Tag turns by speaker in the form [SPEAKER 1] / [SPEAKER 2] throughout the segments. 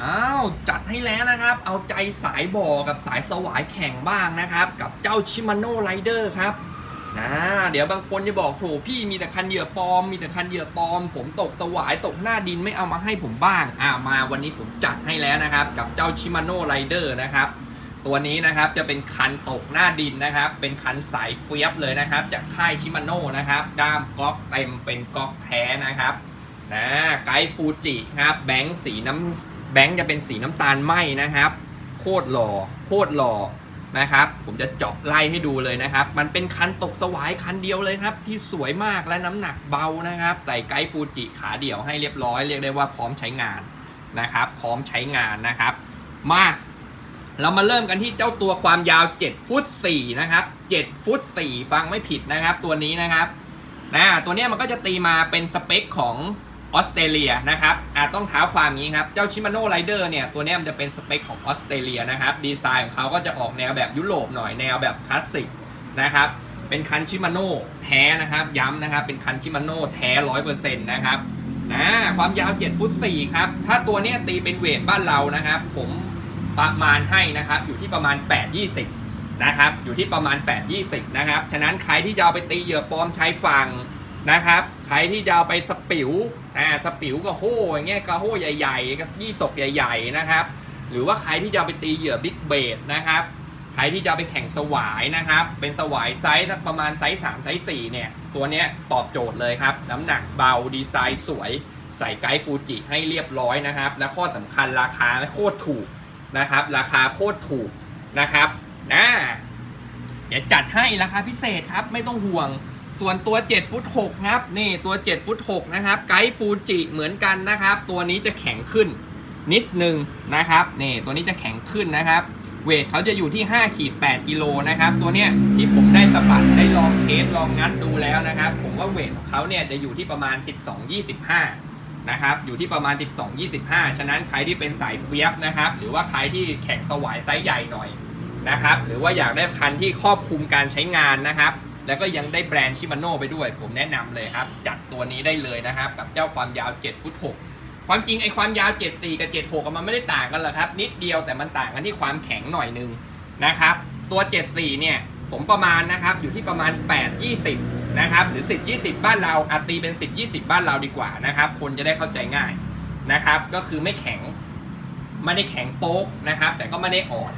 [SPEAKER 1] อ้าวจัดให้แล้วนะครับ เอาใจสายบ่อกับสายสวายแข่งบ้างนะครับ กับเจ้าชิมาโน่ไรเดอร์ครับนะเดี๋ยวบางคนจะบอกโหพี่มีแต่คันเหยื่อปลอม มีแต่คันเหยื่อปลอม ผมตกสวายตกหน้าดินไม่เอามาให้ผมบ้างอ่ามาวันนี้ผมจัดให้แล้วนะครับ กับเจ้าชิมาโน่ไรเดอร์นะครับตัวนี้นะครับจะเป็นคันตกหน้าดินนะครับ เป็นคันสายเฟียบเลยนะครับ จากค่ายชิมาโน่นะครับ ด้ามก๊อกเต็มเป็นก๊อกแท้นะครับนะไกด์ฟูจิครับแบงค์สีน้ำ แบงค์จะเป็นสีน้ำตาลไหมนะครับ โคตรหล่อโคตรหล่อนะครับ ผมจะเจาะไล่ให้ดูเลยนะครับ มันเป็นคันตกสวายคันเดียวเลยครับ ที่สวยมากและน้ำหนักเบานะครับ ใส่ไกด์ฟูจิขาเดี่ยวให้เรียบร้อย เรียกได้ว่าพร้อมใช้งานนะครับ พร้อมใช้งานนะครับ มา เรามาเริ่มกันที่เจ้าตัวความยาว 7 ฟุต4นะครับ7ฟุต4ฟังไม่ผิดนะครับ ตัวนี้นะครับนะตัวนี้มันก็จะตีมาเป็นสเปคของ ออสเตรเลียนะครับอ่าต้องเท้าความนี้ครับ เจ้าชิมาโน่ไรเดอร์เนี่ย ตัวนี้มันจะเป็นสเปคของออสเตรเลียนะครับ ดีไซน์ของเขาก็จะออกแนวแบบยุโรปหน่อยแนวแบบคลาสสิกนะครับ เป็นคันชิมาโน่แท้นะครับ ย้ำนะครับ เป็นคันชิมาโน่แท้ร้อยเปอร์เซ็นต์นะครับนะความยาว7ฟุต4ครับ ถ้าตัวนี้ตีเป็นเวทบ้านเรานะครับ ผมประมาณให้นะครับ อยู่ที่ประมาณ 8 20นะครับ อยู่ที่ประมาณ 8 20นะครับ ฉะนั้นใครที่จะเอาไปตีเหยื่อปลอมชายฝั่งนะครับ ใครที่จะเอาไปสปิว อ่าสปิวกับโห่อย่างเงี้ยกับโห่ใหญ่ๆกับยี่สกใหญ่ๆนะครับ หรือว่าใครที่จะไปตีเหยื่อบิ๊กเบดนะครับใครที่จะไปแข่งสวายนะครับ เป็นสวายไซส์ประมาณไซส์3ไซส์4เนี่ย ตัวเนี้ยตอบโจทย์เลยครับ น้ำหนักเบาดีไซน์สวย ใส่ไกด์ฟูจิให้เรียบร้อยนะครับ และข้อสำคัญราคาโคตรถูกนะครับ ราคาโคตรถูกนะครับนะเดี๋ยวจัดให้ราคาพิเศษครับไม่ต้องห่วง ส่วนตัว7ฟุต6ครับนี่ตัว7ฟุต6นะครับไกด์ฟูจิเหมือนกันนะครับ ตัวนี้จะแข็งขึ้นนิดนึงนะครับนี่ตัวนี้จะแข็งขึ้นนะครับ เวทเขาจะอยู่ที่5ขีด8กิโลนะครับ ตัวเนี้ยที่ผมได้สะบัดได้ลองเทสลองงัดดูแล้วนะครับ ผมว่าเวทของเขาเนี่ยจะอยู่ที่ประมาณ 12-25นะครับอยู่ที่ประมาณ 12-25 ฉะนั้นใครที่เป็นสายเฟียบนะครับ หรือว่าใครที่แข่งสวายไซส์ใหญ่หน่อยนะครับ หรือว่าอยากได้คันที่ครอบคลุมการใช้งานนะครับ แล้วก็ยังได้แบรนด์ชิมาโน่ไปด้วย ผมแนะนำเลยครับ จัดตัวนี้ได้เลยนะครับ กับเจ้าความยาว7ฟุต6ความจริงไอ้ความยาว 74 กับ 76 มันไม่ได้ต่างกันหรอกครับ นิดเดียวแต่มันต่างกันที่ความแข็งหน่อยนึงนะครับ ตัว 74 เนี่ย ผมประมาณนะครับอยู่ที่ประมาณ 8 20 นะครับหรือ 10 20 บ้านเราอาตีเป็น 10 20 บ้านเราดีกว่านะครับ คนจะได้เข้าใจง่ายนะครับ ก็คือไม่แข็งไม่ได้แข็งโป๊กนะครับ แต่ก็ไม่ได้อ่อน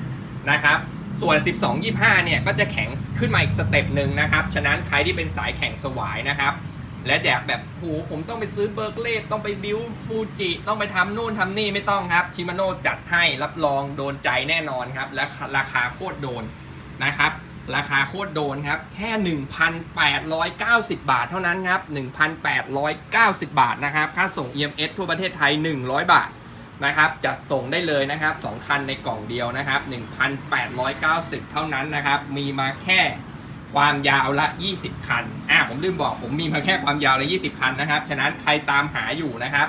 [SPEAKER 1] นะครับ ส่วน 12 25 เนี่ย ก็จะแข็งขึ้นมาอีกสเต็ปหนึ่งนะครับ ฉะนั้นใครที่เป็นสายแข่งสวายนะครับ และอยากแบบโหผมต้องไปซื้อเบอร์เกลต้องไปบิวฟูจิต้องไปทำนู่นทำนี่ไม่ต้องครับชิมาโน่จัดให้รับรองโดนใจแน่นอนครับ และราคาโคตรโดนนะครับ ราคาโคตรโดนครับ แค่ 1,890 บาทเท่านั้นครับ 1,890 บาทนะครับ ค่าส่ง EMS ทั่วประเทศไทย 100 บาท นะครับจัดส่งได้เลยนะครับ 2 คันในกล่องเดียวนะครับ 1,890 เท่านั้นนะครับ มีมาแค่ความยาวละ 20 คัน อ่าผมลืมบอกผมมีมาแค่ความยาวละ 20 คันนะครับ ฉะนั้นใครตามหาอยู่นะครับ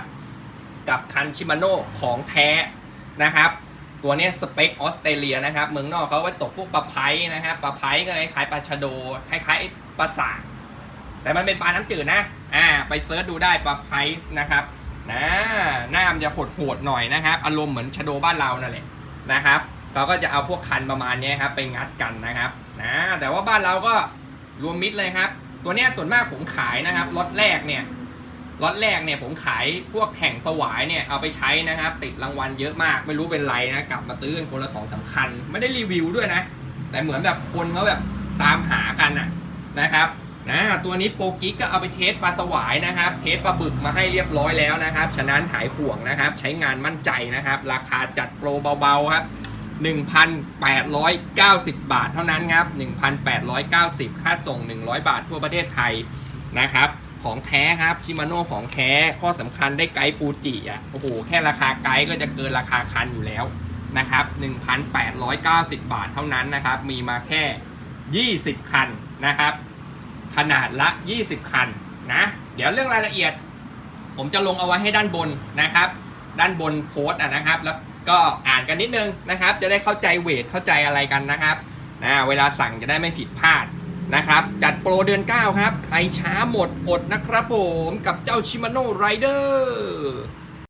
[SPEAKER 1] กับคันชิมาโน่ของแท้นะครับ ตัวนี้สเปคออสเตรเลียนะครับ เมืองนอกเขาไว้ตกพวกปลาไพนะครับปลาไพก็คล้ายปลาชะโด คล้ายๆปลาสากแต่มันเป็นปลาน้ำจืดนะ อ่า ไปเซิร์ชดูได้ปลาไพนะครับ นะหน้ามันจะโหดๆหน่อยนะครับ อารมณ์เหมือนชะโดบ้านเรานั่นแหละนะครับเขาก็จะเอาพวกคันประมาณนี้ครับไปงัดกันนะครับนะแต่ว่าบ้านเราก็รวมมิตรเลยครับ ตัวเนี้ยส่วนมากผมขายนะครับล็อตแรกเนี่ยล็อตแรกเนี่ยผมขายพวกแข่งสวายเนี่ยเอาไปใช้นะครับ ติดรางวัลเยอะมากไม่รู้เป็นไรนะกลับมาซื้อกันคนละสองสามคันไม่ได้รีวิวด้วยนะ แต่เหมือนแบบคนเขาแบบตามหากันนะนะครับ นะตัวนี้โปรกิ๊กก็เอาไปเทสปลาสวายนะครับ เทสปลาบึกมาให้เรียบร้อยแล้วนะครับ ฉะนั้นหายห่วงนะครับ ใช้งานมั่นใจนะครับ ราคาจัดโปรเบาๆครับ 1,890 บาทเท่านั้นครับ 1,890 ค่าส่ง 100 บาททั่วประเทศไทยนะครับของแท้ครับชิมาโน่ของแท้ข้อสำคัญได้ไกด์ฟูจิอะโอ้โหแค่ราคาไกด์ก็จะเกินราคาคันอยู่แล้วนะครับ 1,890 บาทเท่านั้นนะครับ มีมาแค่ 20 คันนะครับ ขนาดละ 20 คันนะ เดี๋ยวเรื่องรายละเอียด ผมจะลงเอาไว้ให้ด้านบนนะครับ ด้านบนโพสต์อะนะครับ แล้วก็อ่านกันนิดนึงนะครับ จะได้เข้าใจเวทเข้าใจอะไรกันนะครับนะเวลาสั่งจะได้ไม่ผิดพลาดนะครับ จัดโปรเดือน 9 ครับ ใครช้าหมดอดนะครับผมกับเจ้าชิมาโน่ไรเดอร์